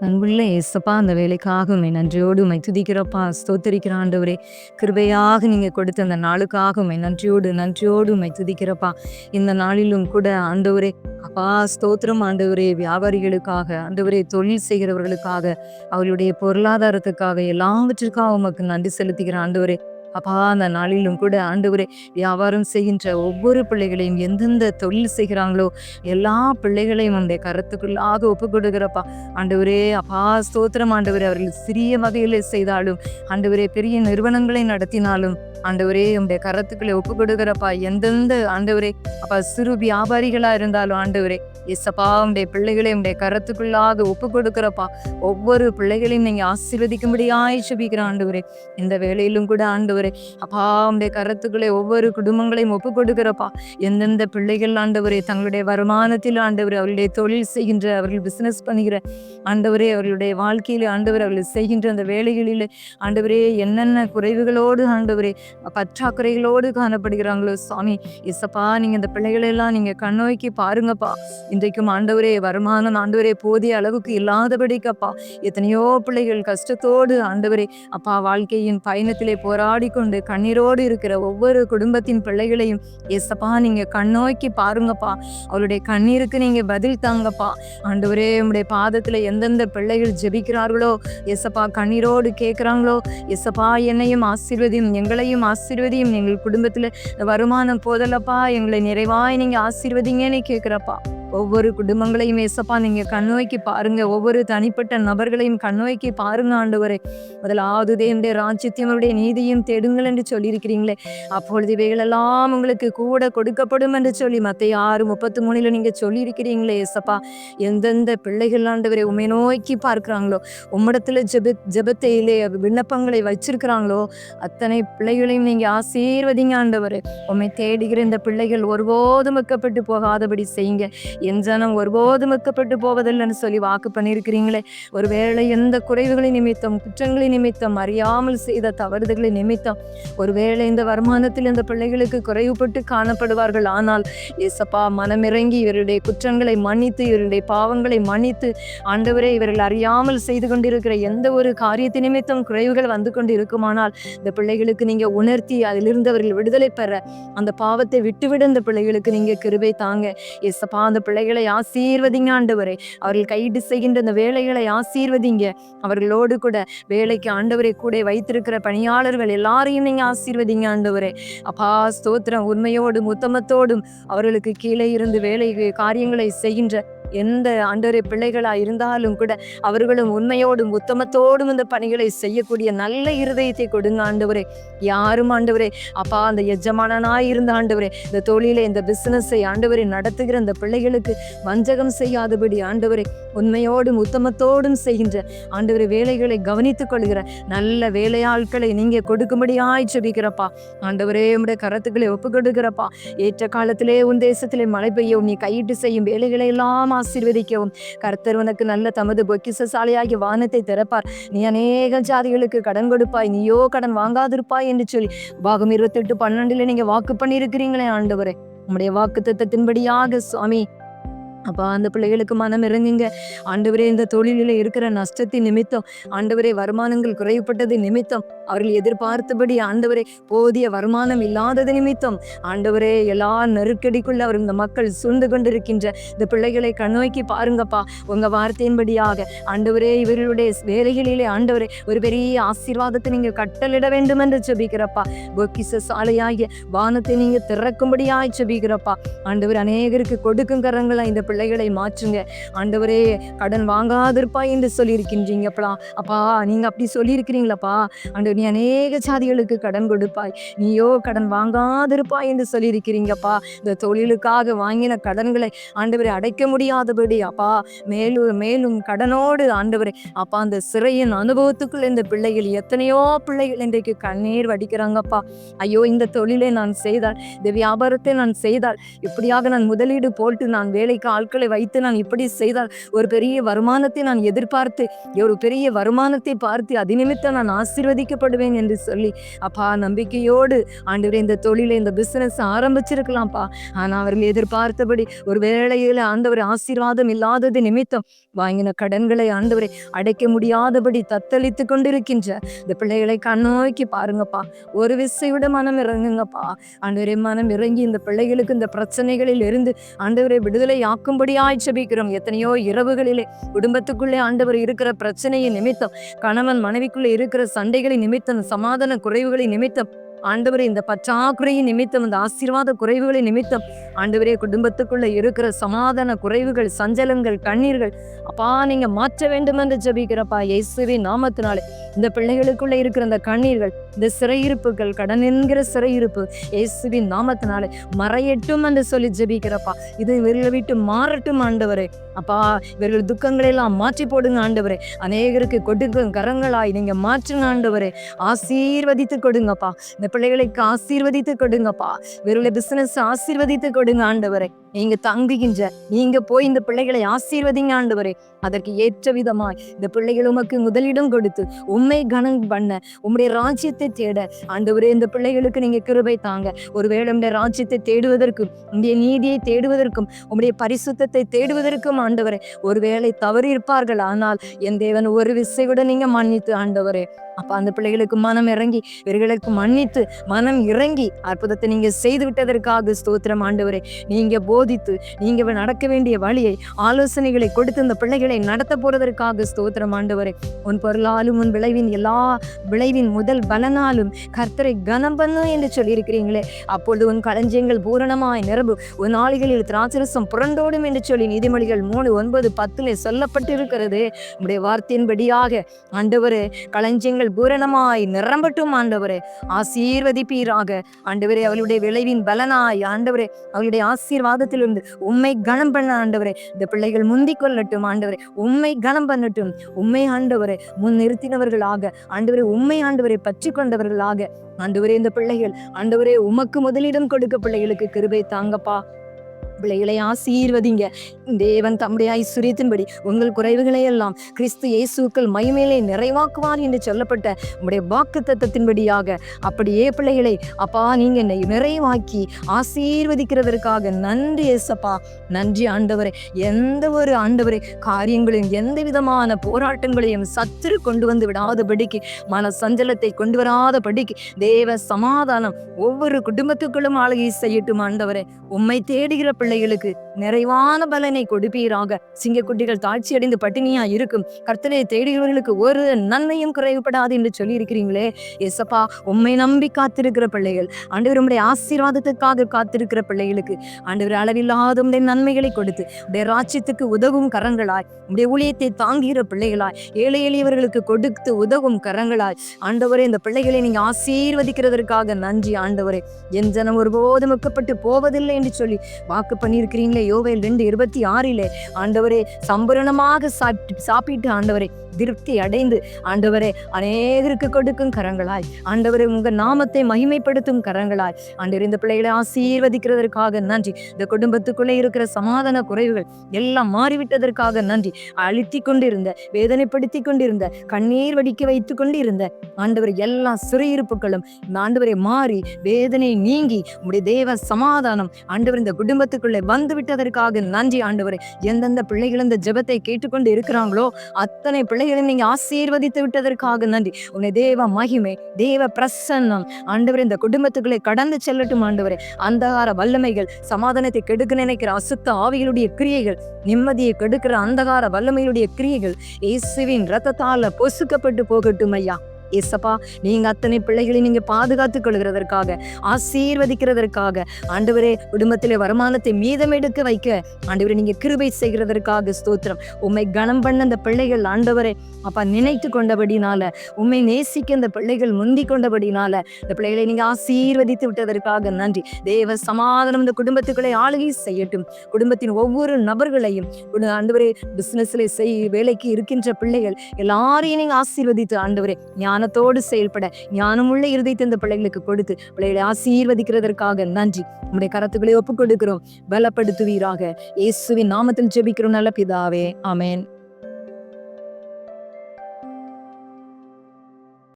அன்புள்ள ஏசப்பா அந்த வேலைக்காக உண்மை நன்றியோடு உண்மை துதிக்கிறப்பா ஸ்தோத்தரிக்கிற ஆண்டவரே. கிருபையாக நீங்கள் கொடுத்த அந்த நாளுக்காக உண்மை நன்றியோடு நன்றியோடு உண்மை துதிக்கிறப்பா. இந்த நாளிலும் கூட ஆண்டவரே அப்பா ஸ்தோத்திரம் ஆண்டவரே வியாபாரிகளுக்காக ஆண்டவரே தொழில் செய்கிறவர்களுக்காக அவருடைய பொருளாதாரத்துக்காக எல்லாவற்றிற்காக உமக்கு நன்றி செலுத்துகிற ஆண்டவரே. அப்பா அந்த நாளிலும் கூட ஆண்டவரே வியாபாரம் செய்கின்ற ஒவ்வொரு பிள்ளைகளையும் எந்தெந்த தொழில் செய்கிறாங்களோ எல்லா பிள்ளைகளையும் அந்த கருத்துக்குள்ளாக ஒப்பு கொடுக்குறப்பா ஆண்டவரே அப்பா ஸ்தோத்திரம் ஆண்டவரே அவர்கள் சிறிய வகையில் செய்தாலும் ஆண்டவரே பெரிய நிறுவனங்களை நடத்தினாலும் ஆண்டவரே உடைய கரத்துக்களை ஒப்பு கொடுக்கிறப்பா எந்தெந்த ஆண்டவரே அப்பா சிறு வியாபாரிகளா இருந்தாலும் ஆண்டவரே எஸ்ஸப்பா உடைய பிள்ளைகளை உடைய கரத்துக்குள்ளாக ஒப்பு கொடுக்கிறப்பா ஒவ்வொரு பிள்ளைகளையும் நீங்க ஆசீர்வதிக்கும்படியாய் சுபிக்கிற ஆண்டவரே. இந்த வேலையிலும் கூட ஆண்டவரே அப்பா உடைய கரத்துக்களை ஒவ்வொரு குடும்பங்களையும் ஒப்பு கொடுக்கிறப்பா எந்தெந்த பிள்ளைகள் ஆண்டவரே தங்களுடைய வருமானத்தில் ஆண்டவரே அவர்களுடைய தொழில் செய்கின்ற அவர்கள் பிசினஸ் பண்ணுகிற ஆண்டவரே அவர்களுடைய வாழ்க்கையில ஆண்டவர் அவர்கள் செய்கின்ற அந்த வேலைகளில் ஆண்டவரே என்னென்ன குறைவுகளோடு ஆண்டவரே பற்றாக்குறைகளோடு காணப்படுகிறாங்களோ சுவாமி இசப்பா நீங்க இந்த பிள்ளைகளெல்லாம் நீங்கள் நீங்க கண்ணோக்கி பாருங்கப்பா. இன்றைக்கும் ஆண்டவரே வருமானம் ஆண்டவரே போதிய அளவுக்கு இல்லாதபடிக்கப்பா. எத்தனையோ பிள்ளைகள் கஷ்டத்தோடு ஆண்டவரே அப்பா வாழ்க்கையின் பயணத்திலே போராடி கொண்டு கண்ணீரோடு இருக்கிற ஒவ்வொரு குடும்பத்தின் பிள்ளைகளையும் எசப்பா நீங்க கண்ணோக்கி பாருங்கப்பா. அவளுடைய கண்ணீருக்கு நீங்க பதில் தாங்கப்பா. ஆண்டவரே உங்களுடைய பாதத்துல எந்தெந்த பிள்ளைகள் ஜெபிக்கிறார்களோ எசப்பா கண்ணீரோடு கேட்குறாங்களோ எசப்பா என்னையும் ஆசீர்வதியும் எங்களையும் ஆசீர்வதியும். எங்கள் குடும்பத்தில் வருமானம் போதலப்பா எங்களை நிறைவாய் நீங்க ஆசீர்வதிங்கன்னு கேட்குறப்பா ஒவ்வொரு குடும்பங்களையும் ஏசப்பா நீங்க கண்ணோக்கி பாருங்க. ஒவ்வொரு தனிப்பட்ட நபர்களையும் கண்ணோக்கி பாருங்க ஆண்டவரே. முதலாவது தேவனுடைய ராஜ்யத்தையும் அவருடைய நீதியும் தேடுங்கள் என்று சொல்லியிருக்கிறீங்களே. அப்பொழுது இவைகளெல்லாம் உங்களுக்கு கூட கொடுக்கப்படும் என்று சொல்லி மற்ற ஆறு முப்பத்தி மூணில் நீங்க சொல்லியிருக்கிறீங்களே ஏசப்பா. எந்தெந்த பிள்ளைகள் ஆண்டவரை உண்மை நோக்கி பார்க்குறாங்களோ உம்மிடத்துல ஜெப ஜெபத்தையிலே விண்ணப்பங்களை வச்சிருக்கிறாங்களோ அத்தனை பிள்ளைகளையும் நீங்க ஆசீர்வதிங்க ஆண்டவர். உண்மை தேடுகிற இந்த பிள்ளைகள் ஒருபோதும் வைக்கப்பட்டு போகாதபடி செய்யுங்க. என் ஜனம் ஒருபோதும் வெக்கப்பட்டு போவதில்லைன்னு சொல்லி வாக்கு பண்ணியிருக்கிறீங்களே. ஒருவேளை எந்த குறைவுகளின் நிமித்தம் குற்றங்களின் நிமித்தம் அறியாமல் செய்த தவறுதலை நிமித்தம் ஒருவேளை இந்த வருமானத்தில் இந்த பிள்ளைகளுக்கு குறைவுபட்டு காணப்படுவார்கள். ஆனால் ஏசப்பா மனமிறங்கி இவருடைய குற்றங்களை மன்னித்து இவருடைய பாவங்களை மன்னித்து ஆண்டவரே இவர்கள் அறியாமல் செய்து கொண்டிருக்கிற எந்த ஒரு காரியத்தை நிமித்தம் குறைவுகள் வந்து கொண்டு இருக்குமானால் இந்த பிள்ளைகளுக்கு நீங்க உணர்த்தி அதிலிருந்து அவர்கள் விடுதலை பெற அந்த பாவத்தை விட்டுவிட இந்த பிள்ளைகளுக்கு நீங்க கிருபை தாங்க. ஏசப்பா அந்த பிள்ளைகளை ஆசீர்வதிங்க ஆண்டவரே. அவர்கள் கைடு செய்கின்ற அந்த வேலைகளை ஆசீர்வதிங்க. அவர்களோடு கூட வேலைக்கு ஆண்டவரை கூட வைத்திருக்கிற பணியாளர்கள் எல்லாரையும் நீங்க ஆசீர்வதிங்க ஆண்டவரே. அப்பா ஸ்தோத்திரம். உண்மையோடும் உத்தமத்தோடும் அவர்களுக்கு கீழே இருந்து வேலை காரியங்களை செய்கின்ற எந்த ஆண்டவரை பிள்ளைகளாக இருந்தாலும் கூட அவர்களும் உண்மையோடும் உத்தமத்தோடும் இந்த பணிகளை செய்யக்கூடிய நல்ல இருதயத்தை கொடுங்க ஆண்டவரே. யாரும் ஆண்டவரே அப்பா அந்த எஜமானனாய் இருந்த ஆண்டவரே இந்த தொழிலை இந்த பிஸ்னஸை ஆண்டவரை நடத்துகிற இந்த பிள்ளைகளுக்கு வஞ்சகம் செய்யாதபடி ஆண்டவரே உண்மையோடும் உத்தமத்தோடும் செய்கின்ற ஆண்டவரை வேலைகளை கவனித்துக் கொள்கிற நல்ல வேலையாட்களை நீங்கள் கொடுக்கும்படியாய் செபிக்கிறப்பா ஆண்டவரே உடைய கரத்துக்களை ஒப்பு கொடுக்கிறப்பா ஏற்ற காலத்திலே உன் தேசத்திலே மழை பெய்யவும் நீ கையிட்டு செய்யும் வேலைகளை எல்லாம் ஆசீர்வதிக்கவும் கர்த்தர் உனக்கு நல்ல தமது பொக்கிசசாலியாகி வானத்தை திறப்பார் நீ அநேக ஜாதிகளுக்கு கடன் கொடுப்பாய் நீயோ கடன் வாங்காதிருப்பாய் என்று சொல்லி பாகம் இருபத்தெட்டு பன்னெண்டுல நீங்க வாக்கு பண்ணியிருக்கிறீங்களே ஆண்டவரே உங்களுடைய வாக்கு தத்தத்தின்படியாக சுவாமி அப்பா அந்த பிள்ளைகளுக்கு மனம் இறங்குங்க ஆண்டவரே இந்த தொழிலில் இருக்கிற நஷ்டத்தின் நிமித்தம் ஆண்டவரே வருமானங்கள் குறைவுப்பட்டது நிமித்தம் அவர்கள் எதிர்பார்த்தபடி ஆண்டவரே போதிய வருமானம் இல்லாதது நிமித்தம் ஆண்டவரே எல்லா நெருக்கடிக்குள்ள அவர் இந்த மக்கள் சூழ்ந்து கொண்டிருக்கின்ற இந்த பிள்ளைகளை கண்ணோக்கி பாருங்கப்பா. உங்க வார்த்தையின்படியாக ஆண்டவரே இவர்களுடைய வேலைகளிலே ஆண்டவரே ஒரு பெரிய ஆசீர்வாதத்தை நீங்க கட்டளிட வேண்டும் என்று ஜெபிக்கிறப்பா. பொக்கிச சாலையாகிய வானத்தை நீங்க திறக்கும்படியாய் ஜெபிக்கிறப்பா. ஆண்டவர் அநேகருக்கு கொடுக்கும் கரங்களா இந்த பிள்ளைகளை மாற்றுங்க. ஆண்டவரே கடன் வாங்காதிருப்பாய் என்று சொல்லியிருக்கின்றீங்கப்பா. அப்பா நீங்க அப்படி சொல்லியிருக்கிறீங்களப்பா. ஆண்டவர் நீ அநேக சாதிகளுக்கு கடன் கொடுப்பாய். நீயோ கடன் வாங்காதிருப்பாய் என்று சொல்லியிருக்கிறீங்கப்பா. இந்த தொழிலுக்காக வாங்கின கடன்களை ஆண்டவரை அடைக்க முடியாதபடி அப்பா மேலும் மேலும் கடனோடு ஆண்டவரை அப்பா அந்த சிறையின் அனுபவத்துக்குள் இந்த பிள்ளைகள் எத்தனையோ பிள்ளைகள் இன்றைக்கு கண்ணீர் வடிக்கிறாங்கப்பா. ஐயோ இந்த தொழிலை நான் செய்தால் இந்த வியாபாரத்தை நான் செய்தால் இப்படியாக நான் முதலீடு போட்டு நான் வேலைக்கு ஆட்களை வைத்து நான் இப்படி செய்தால் ஒரு பெரிய வருமானத்தை நான் எதிர்பார்த்து ஒரு பெரிய வருமானத்தை பார்த்து அது நிமித்தம் நான் செயல்படுவேன் என்று சொல்லி அப்பா நம்பிக்கையோடு ஆண்டவரே இந்த தொழிலை இந்த பிசினஸ் ஆரம்பிச்சிருக்கலாம்ப்பா. ஆனா அவர்கள் எதிர்பார்த்தபடி ஒரு வேளையில் ஆண்டவர் ஆசீர்வாதம் இல்லாதது நிமித்தம் வாங்கின கடன்களை ஆண்டவரை அடைக்க முடியாதபடி தத்தளித்து கொண்டிருக்கின்ற இந்த பிள்ளைகளை கண்ணோக்கி பாருங்கப்பா. ஒரு விசையோட மனம் இறங்குங்கப்பா. ஆண்டவரே மனம் இறங்கி இந்த பிள்ளைகளுக்கு இந்த பிரச்சனைகளில் இருந்து ஆண்டவரை விடுதலை ஆக்கும்படியாய் செபிக்கிறோம் எத்தனையோ இரவுகளிலே குடும்பத்துக்குள்ளே ஆண்டவர் இருக்கிற பிரச்சனையின் நிமித்தம் கணவன் மனைவிக்குள்ளே இருக்கிற சண்டைகளின் நிமித்தம் சமாதான குறைவுகளை நிமித்தம். ஆண்டவரே இந்த பற்றாக்குறையின் நிமித்தம் இந்த ஆசீர்வாத குறைவுகளை நிமித்தம் ஆண்டவரே குடும்பத்துக்குள்ள இருக்கிற சமாதான குறைவுகள் சஞ்சலங்கள் கண்ணீர்கள் அப்பா நீங்க மாற்ற வேண்டும் என்று ஜெபிக்கிறப்பா இயேசுவின் நாமத்தினாலே. இந்த பிள்ளைகளுக்குள்ள இருக்கிற இந்த கண்ணீர்கள் இந்த சிறையிருப்புகள் கடன் என்கிற சிறையிருப்பு இயேசுவின் நாமத்தினாலே மறையட்டும் என்று சொல்லி ஜெபிக்கிறப்பா. இது இவர்களை விட்டு மாறட்டும் ஆண்டவரே. அப்பா இவர்கள் துக்கங்களை எல்லாம் மாற்றி போடுங்க ஆண்டவரே. அநேகருக்கு கொடுக்கும் கரங்களாய் நீங்க மாற்றுங்க ஆண்டவரே. ஆசீர்வதித்து கொடுங்கப்பா. இந்த பிள்ளைகளுக்கு ஆசீர்வதித்து கொடுங்கப்பா. இவர்களை பிசினஸ் ஆசீர்வதித்து பயப்படுங்க ஆண்டவரே. நீங்க தங்குகின்ற நீங்க போய் இந்த பிள்ளைகளை ஆசீர்வதிங்க ஆண்டவரே. அதற்கு ஏற்ற விதமாய் இந்த பிள்ளைகள் உமக்கு முதலிடம் கொடுத்து உண்மை கனம் பண்ண உம்முடைய ராஜ்யத்தை தேட ஆண்டவரே இந்த பிள்ளைகளுக்கு நீங்க கிருபை தாங்க. ஒருவேளை உடைய ராஜ்யத்தை தேடுவதற்கும் உடைய நீதியை தேடுவதற்கும் உம்முடைய பரிசுத்தத்தை தேடுவதற்கும் ஆண்டவரே ஒருவேளை தவறி இருப்பார்கள் ஆனால் என் தேவன் ஒரு விசையோட நீங்க மன்னித்து ஆண்டவரே. அப்ப அந்த பிள்ளைகளுக்கு மனம் இறங்கி இவர்களுக்கு மன்னித்து மனம் இறங்கி அற்புதத்தை நீங்க செய்து விட்டதற்காக ஸ்தோத்திரம் ஆண்டவரே. நீங்க போதித்து நீங்க நடக்க வேண்டிய வழியை ஆலோசனைகளை கொடுத்து இந்த பிள்ளைகளை நடத்த போறதற்காக ஸ்தோத்திரம் ஆண்டவரே. உன் பொருளாலும் உன் விளைவின் எல்லா விளைவின் முதல் பலனாலும் கர்த்தரை கனம் பண்ணு என்று சொல்லியிருக்கிறீங்களே. அப்பொழுது உன் களஞ்சியங்கள் பூரணமாய் நிரம்பு உன் நாளிகளில் திராட்சரசம் புரண்டோடும் என்று சொல்லி நீதிமொழிகள் மூணு ஒன்பது பத்துல சொல்லப்பட்டிருக்கிறது. உடைய வார்த்தையின்படியாக ஆண்டவரே களஞ்சியங்கள் பூரணமாய் நிரம்பட்டும் ஆண்டவரே. ஆசீர்வதிப்பீராக. ஆண்டவரே அவளுடைய விளைவின் பலனாய் ஆண்டவரே அவள் அவளுடைய ஆசீர்வாதத்திலிருந்து உண்மை கனம் பண்ண ஆண்டவரே இந்த பிள்ளைகள் முந்தி கொள்ளட்டும் ஆண்டவரே. உண்மை கனம் பண்ணட்டும். உண்மை ஆண்டவரை முன் நிறுத்தினவர்களாக ஆண்டவரை உண்மை ஆண்டவரை பற்றி கொண்டவர்களாக ஆண்டவரே இந்த பிள்ளைகள் ஆண்டவரே உமக்கு முதலிடம் கொடுக்க பிள்ளைகளுக்கு கிருபை தாங்கப்பா. பிள்ளைகளை ஆசீர்வதிங்க. தேவன் தம்முடைய ஐஸ்வர்யத்தின்படி உங்கள் குறைவுகளை எல்லாம் கிறிஸ்து இயேசுக்கள் மைமேலே நிறைவாக்குவார் என்று சொல்லப்பட்ட உங்களுடைய வாக்கு தத்தத்தின்படியாக அப்படியே பிள்ளைகளை அப்பா நீங்க என்னை நிறைவாக்கி ஆசீர்வதிக்கிறதற்காக நன்றி ஏசப்பா நன்றி ஆண்டவரே. எந்த ஒரு ஆண்டவரே காரியங்களையும் எந்த விதமான போராட்டங்களையும் சத்துரு கொண்டு வந்து விடாதபடிக்கு மன சஞ்சலத்தை கொண்டு வராதபடிக்கு தேவ சமாதானம் ஒவ்வொரு குடும்பத்துக்குள்ளும் ஆளுகை செய்யட்டும் ஆண்டவரே. உம்மை தேடுகிற பிள்ளைகளுக்கு நிறைவான பலனை கொடுப்பீராக. சிங்கக்குட்டிகள் தாட்சி அடைந்து பட்டினியா இருக்கும். கர்த்தனை தேடுகிறவர்களுக்கு ஒரு நன்மையும் குறைவுபடாது என்று சொல்லி இருக்கிறீங்களே எசப்பா உம்மை நம்பி காத்திருக்கிற பிள்ளைகள் ஆண்டவர் உடைய ஆசீர்வாதத்துக்காக காத்திருக்கிற பிள்ளைகளுக்கு ஆண்டவர் அளவில்லாத உடைய நன்மைகளை கொடுத்து உடைய ராஜ்யத்துக்கு உதவும் கரங்களாய் உடைய ஊழியத்தை தாங்குகிற பிள்ளைகளாய் ஏழை எளியவர்களுக்கு கொடுத்து உதவும் கரங்களாய். ஆண்டவரே இந்த பிள்ளைகளை நீங்க ஆசீர்வதிக்கிறதற்காக நன்றி ஆண்டவரே. என் ஜனம் ஒருபோதும் வெக்கப்பட்டு போவதில்லை என்று சொல்லி வாக்கு பண்ணியிருக்கிறீங்களே யோவேல் ரெண்டு இருபத்தி ஆறிலே ஆண்டவரே சம்பூரணமாக சாப்பிட்டு சாப்பிட்டு ஆண்டவரே திருப்தி அடைந்து ஆண்டவரே அநேகருக்கு கொடுக்கும் கரங்களாய் ஆண்டவரே உங்கள் நாமத்தை மகிமைப்படுத்தும் கரங்களாய். ஆண்டவர் இந்த பிள்ளைகளை ஆசீர்வதிக்கிறதற்காக நன்றி. இந்த குடும்பத்துக்குள்ளே இருக்கிற சமாதான குறைவுகள் எல்லாம் மாறிவிட்டதற்காக நன்றி. அழுத்தி கொண்டிருந்த வேதனைப்படுத்தி கொண்டிருந்த கண்ணீர் வடிக்க வைத்து கொண்டிருந்த ஆண்டவர் எல்லா சிறையிருப்புகளும் இந்த ஆண்டவரை மாறி வேதனை நீங்கி உடைய தேவ சமாதானம் ஆண்டவர் இந்த குடும்பத்துக்குள்ளே வந்து விட்டதற்காக நன்றி ஆண்டவரை. எந்தெந்த பிள்ளைகள் இந்த ஜெபத்தை கேட்டுக்கொண்டு இருக்கிறாங்களோ அத்தனை பிள்ளை பிள்ளைகளை நீங்க ஆசீர்வதித்து விட்டதற்காக நன்றி. உன்னை தேவ மகிமை தேவ பிரசன்னம் ஆண்டவர் இந்த குடும்பத்துக்குள்ளே கடந்து செல்லட்டும் ஆண்டவரே. அந்தகார வல்லமைகள் சமாதானத்தை கெடுக்க நினைக்கிற அசுத்த ஆவிகளுடைய கிரியைகள் நிம்மதியை கெடுக்கிற அந்தகார வல்லமையுடைய கிரியைகள் இயேசுவின் ரத்தத்தால பொசுக்கப்பட்டு போகட்டும் ஐயா. ஏசப்பா நீங்கள் அத்தனை பிள்ளைகளை நீங்கள் பாதுகாத்துக் கொள்கிறதற்காக ஆசீர்வதிக்கிறதற்காக ஆண்டவரே குடும்பத்திலே வருமானத்தை மீதம் எடுக்க வைக்க ஆண்டவரே நீங்கள் கிருபை செய்கிறதற்காக ஸ்தோத்திரம். உம்மை கனம் பண்ண அந்த பிள்ளைகள் ஆண்டவரே அப்பா நினைத்து கொண்டபடினால உம்மை நேசிக்க அந்த பிள்ளைகள் முந்தி கொண்டபடினால இந்த பிள்ளைகளை நீங்கள் ஆசீர்வதித்து விட்டதற்காக நன்றி. தேவ சமாதானம் இந்த குடும்பத்துக்களை ஆளுகை செய்யட்டும். குடும்பத்தின் ஒவ்வொரு நபர்களையும் ஆண்டவரே பிஸ்னஸ்ல செய் வேலைக்கு இருக்கின்ற பிள்ளைகள் எல்லாரையும் நீங்கள் ஆசீர்வதித்து ஆண்டவரே ஞானத்தோடு செயல்பட ஞானமுள்ள இருதயத்தை இந்த பிள்ளைகளுக்கு கொடுத்து பிள்ளைகளை ஆசீர்வதிக்கிறதற்காக நன்றி. உங்களுடைய கரத்துக்களை ஒப்புக் கொடுக்கிறோம் பலப்படுத்துவீராக. இயேசுவின் நாமத்தில் ஜெபிக்கிறோம். நல்ல பிதாவே. ஆமென்.